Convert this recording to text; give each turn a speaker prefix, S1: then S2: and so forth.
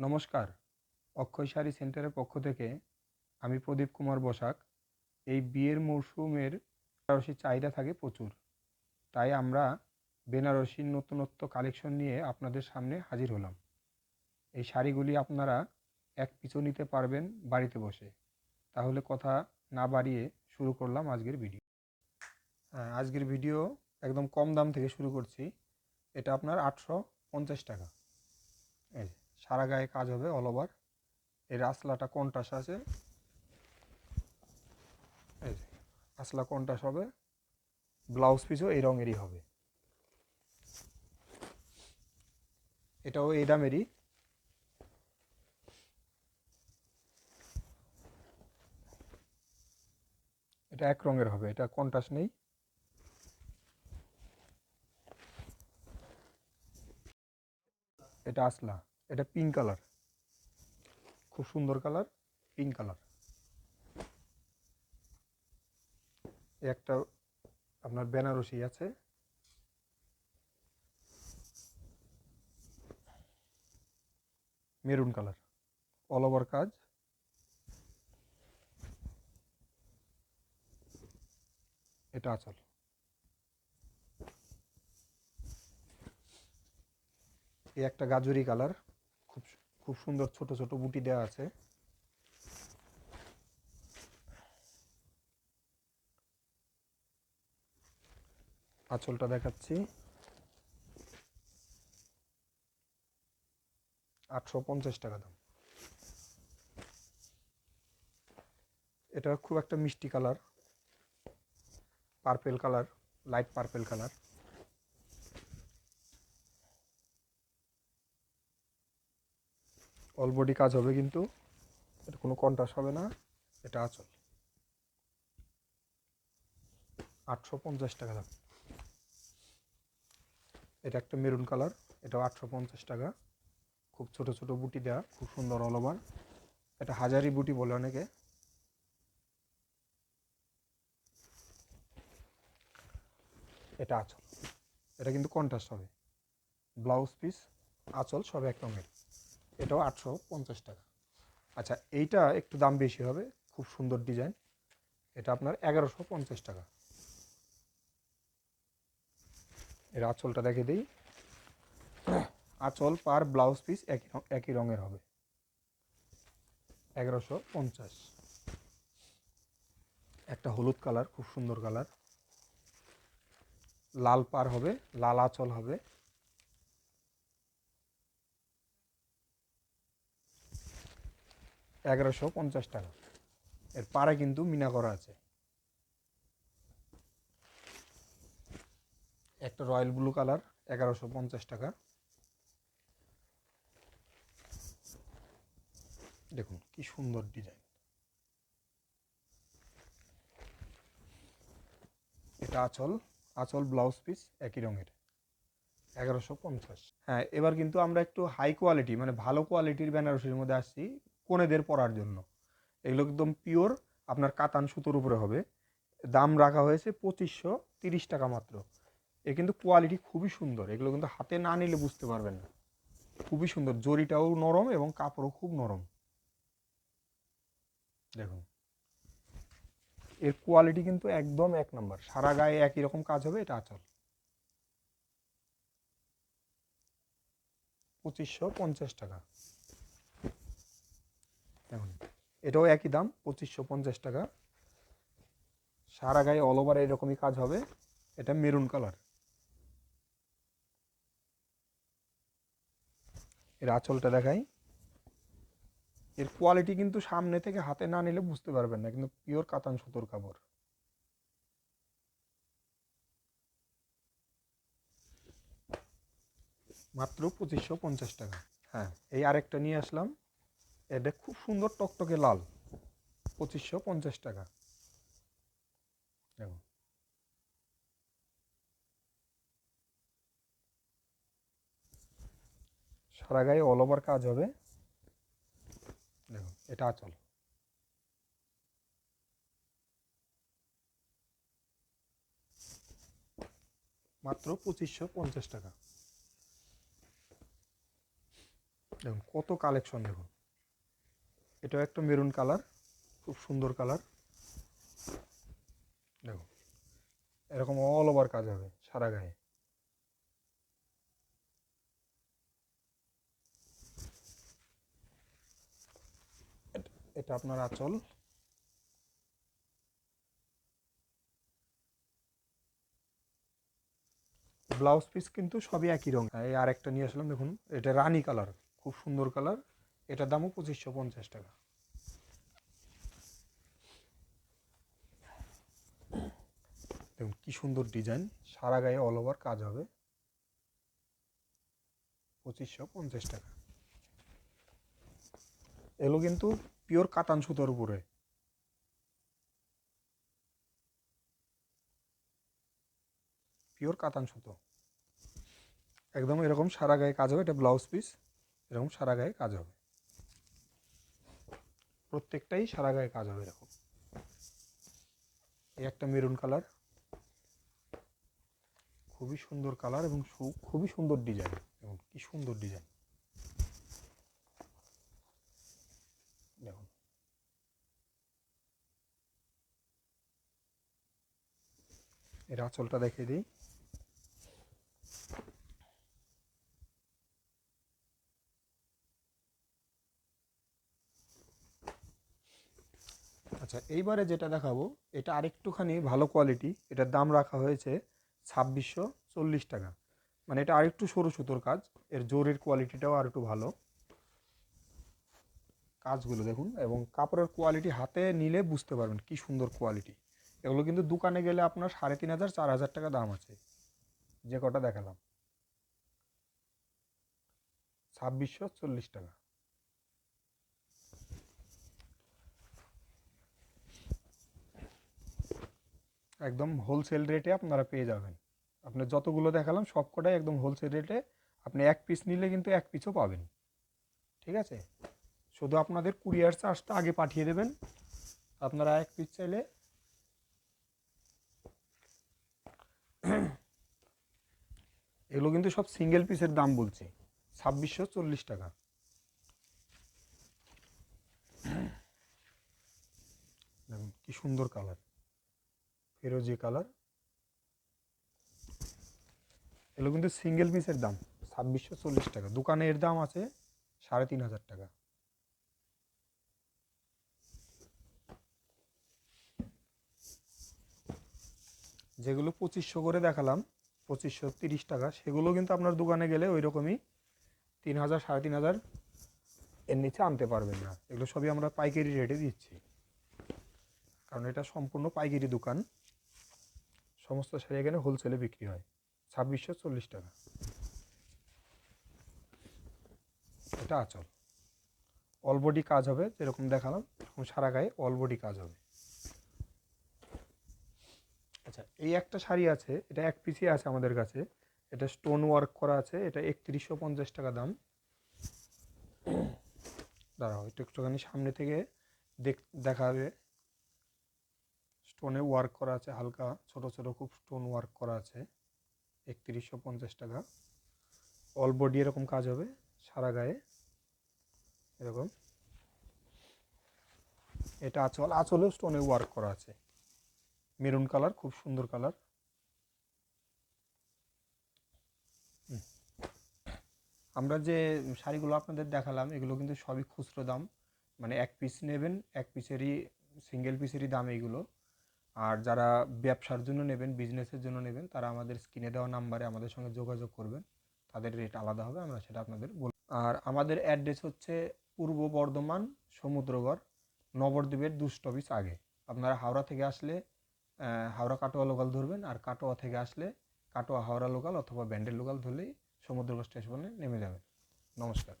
S1: নমস্কার। অক্ষয় শাড়ি সেন্টারের পক্ষ থেকে আমি প্রদীপ কুমার বসাক। এই বিয়ের মরশুমের বেনারসির চাহিদা থাকে প্রচুর। তাই আমরা বেনারসির নতুনত্ব কালেকশন নিয়ে আপনাদের সামনে হাজির হলাম। এই শাড়িগুলি আপনারা এক পিছু নিতে পারবেন বাড়িতে বসে। তাহলে কথা না বাড়িয়ে শুরু করলাম আজকের ভিডিও। আজকের ভিডিও একদম কম দাম থেকে শুরু করছি। এটা আপনার আটশো পঞ্চাশ টাকা। এই সারা গায়ে কাজ হবে অল ওভার এর আসলাটা কন্টাস আছে? এই যে, আসলা হবে? ব্লাউজ পিসও এই রঙেরই হবে। এটাও এই দামেরই। এটা এক রঙের হবে, এটা কন্টাস নেই? এটা আসলা। এটা পিঙ্ক কালার খুব সুন্দর কালার পিঙ্ক কালার একটা আপনার বেনারসি আছে। মেরুন কালার অল ওভার কাজ। এটা আচল। এই একটা গাজরি কালার খুব সুন্দর ছোট ছোট বুটি দেওয়া আছে। আঁচলটা দেখাচ্ছি। আটশো পঞ্চাশ টাকা দাম। এটা খুব একটা মিষ্টি colour purple colour light purple colour. All body কাজ হবে কিন্তু এটা কোনো কন্ট্রাস্ট হবে না, এটা আচল। আটশো পঞ্চাশ টাকা দাম। এটা একটা মেরুন কালার, এটাও আটশো পঞ্চাশ টাকা। খুব ছোট ছোট বুটি দেওয়া খুব সুন্দর অল ওভার এটা হাজারি বুটি বলে অনেকে। এটা আচল। এটা কিন্তু কন্ট্রাস্ট হবে। ব্লাউজ পিস, আচল সব এক রঙের এটাও আটশো পঞ্চাশ টাকা। আচ্ছা এইটা একটু দাম বেশি হবে, খুব সুন্দর ডিজাইন। এটা আপনার এগারোশো পঞ্চাশ টাকা। এর আঁচলটা দেখে দিই। আঁচল পার ব্লাউজ পিস একই একই রঙের হবে। এগারোশো পঞ্চাশ। একটা হলুদ কালার, খুব সুন্দর কালার। লাল পার হবে, লাল আঁচল হবে। এগারোশো পঞ্চাশ টাকা। এর পাড়ে কিন্তু মিনা করা আছে। একটা রয়্যাল ব্লু কালার, এগারোশো পঞ্চাশ টাকা। দেখুন, কি সুন্দর ডিজাইন। এটা আঁচল আঁচল ব্লাউজ পিস একই রঙের। এগারোশো পঞ্চাশ। হ্যাঁ এবার কিন্তু আমরা একটু হাই কোয়ালিটি মানে ভালো কোয়ালিটির বেনারসির মধ্যে আসছি। কোনেদের পরার জন্য। এগুলো একদম পিওর আপনার কাতান সুতোর উপরে হবে। দাম রাখা হয়েছে পঁচিশশো তিরিশ টাকা মাত্র। এ কিন্তু কোয়ালিটি খুবই সুন্দর। এগুলো কিন্তু হাতে না নিলে বুঝতে পারবেন না। খুবই সুন্দর। জরিটাও নরম এবং কাপড়ও খুব নরম। দেখুন। এর কোয়ালিটি কিন্তু একদম এক নম্বর। সারা গায়ে একই রকম কাজ হবে, এটা আচল। পঁচিশশো পঞ্চাশ টাকা। দেখুন, এটাও একই দাম, পঁচিশশো পঞ্চাশ টাকা। সারা গায়ে অল ওভার এরকমই কাজ হবে। এটা মেরুন কালারের আঁচলটা দেখাই। এর কোয়ালিটি কিন্তু সামনে থেকে হাতে না নিলে বুঝতে পারবেন না, কিন্তু পিওর কাতান সুতোর কাপড়। মাত্র পঁচিশশো পঞ্চাশ টাকা। হ্যাঁ এই আরেকটা নিয়ে আসলাম। এটা খুব সুন্দর টকটকে লাল, পঁচিশশো পঞ্চাশ টাকা। সারা গায়ে অল ওভার কাজ হবে। দেখুন, এটা আচল। মাত্র পঁচিশশো পঞ্চাশ টাকা। দেখুন, কত কালেকশন দেখুন। এটাও একটা মেরুন কালার, খুব সুন্দর কালার। দেখুন এরকম অল ওভার কাজ হবে, সারা গায়ে। এটা- এটা আপনার আঁচল। ব্লাউজ পিস কিন্তু সবই একই রঙ এই আরেকটা নিয়ে আসলাম, দেখুন, এটা রানী কালার, খুব সুন্দর কালার। এটার দামও পঁচিশশো পঞ্চাশ টাকা। দেখুন, কি সুন্দর ডিজাইন। সারা গায়ে অল ওভার কাজ হবে। পঁচিশশো পঞ্চাশ টাকা। এগুলো কিন্তু পিওর কাতান সুতোর উপরে। পিওর কাতান সুতো। একদম এরকম সারা গায়ে কাজ হবে। এটা ব্লাউজ পিস এরকম সারা গায়ে কাজ হবে। প্রত্যেকটাই সারা গায়ে কাজ হবে এরকম। এই একটা মেরুন কালার খুবই সুন্দর কালার এবং খুবই সুন্দর ডিজাইন এবং কি সুন্দর ডিজাইন দেখুন। এর আঁচলটা দেখিয়ে দিই। আচ্ছা এইবারে যেটা দেখাবো, এটা আরেকটুখানি ভালো কোয়ালিটি এটার দাম রাখা হয়েছে ছাব্বিশশো চল্লিশ টাকা। মানে এটা আরেকটু সরু সুতোর কাজ, এর জোরের কোয়ালিটিটাও আর একটু ভালো। কাজগুলো দেখুন, এবং কাপড়ের কোয়ালিটি হাতে নিলে বুঝতে পারবেন কি সুন্দর কোয়ালিটি এগুলো কিন্তু দোকানে গেলে আপনার সাড়ে তিন হাজার, চার হাজার টাকা দাম আছে। যে কটা দেখালাম। ছাব্বিশশো চল্লিশ টাকা। একদম হোলসেল রেটে আপনারা পেয়ে যাবেন। আপনার যতগুলো দেখালাম, সব কটাই একদম হোলসেল রেটে আপনি এক পিস নিলে কিন্তু এক পিসও পাবেন। ঠিক আছে? শুধু আপনাদের কুরিয়ার চার্জটা আগে পাঠিয়ে দেবেন। আপনারা এক পিস চাইলে এগুলো কিন্তু সব সিঙ্গেল পিসের দাম বলছি। ছাব্বিশশো চল্লিশ টাকা। কি সুন্দর কালার ফেরোজি কালার এগুলো কিন্তু সিঙ্গেল পিসের দাম, ছাব্বিশশো চল্লিশ টাকা। দোকানে এর দাম আছে সাড়ে তিন হাজার টাকা। যেগুলো পঁচিশশো করে দেখালাম, পঁচিশশো তিরিশ টাকা, সেগুলো কিন্তু আপনার দোকানে গেলে ওই রকমই তিন হাজার, সাড়ে তিন হাজার এর নিচে আনতে পারবেন না। এগুলো সবই আমরা পাইকারি রেটে দিচ্ছি। কারণ এটা সম্পূর্ণ পাইকারি দোকান। সমস্ত শাড়ি এখানে হোলসেলে বিক্রি হয়। ছাব্বিশশো চল্লিশ টাকা। এটা আচল। অল বডি কাজ হবে, যেরকম দেখালাম, এরকম সারা গায়ে অল বডি কাজ হবে। আচ্ছা এই একটা শাড়ি আছে, এটা এক পিসি আছে আমাদের কাছে। এটা স্টোন ওয়ার্ক করা আছে, এটা একত্রিশশো পঞ্চাশ টাকা দাম। দাঁড়াও একটু একটুখানি সামনে থেকে দেখ দেখাবে স্টোনে ওয়ার্ক করা আছে, হালকা ছোট ছোট খুব স্টোন ওয়ার্ক করা আছে। একত্রিশশো পঞ্চাশ টাকা। অল বডি এরকম কাজ হবে, সারা গায়ে। এরকম। এটা আঁচল, আঁচলেও স্টোনে ওয়ার্ক করা আছে। মেরুন কালার খুব সুন্দর কালার আমরা যে শাড়িগুলো আপনাদের দেখালাম, এগুলো কিন্তু সবই খুচরো দাম। মানে এক পিস নেবেন, এক পিসেরই সিঙ্গেল পিসেরই দাম এইগুলো। আর যারা ব্যবসার জন্য নেবেন বিজনেসের জন্য নেবেন, তারা আমাদের স্ক্রিনে দেওয়া নাম্বারে আমাদের সঙ্গে যোগাযোগ করবেন। তাদের রেট আলাদা হবে, আমরা সেটা আপনাদের বল আর আমাদের অ্যাড্রেস হচ্ছে পূর্ব বর্ধমান, সমুদ্রগড়, নবদ্বীপের দু স্টপিস আগে। আপনারা হাওড়া থেকে আসলে হাওড়া কাটোয়া লোকাল ধরবেন আর কাটোয়া থেকে আসলে কাটোয়া, হাওড়া লোকাল অথবা ব্যান্ডেল লোকাল ধরলেই সমুদ্রগড় স্টেশনে নেমে যাবেন। নমস্কার।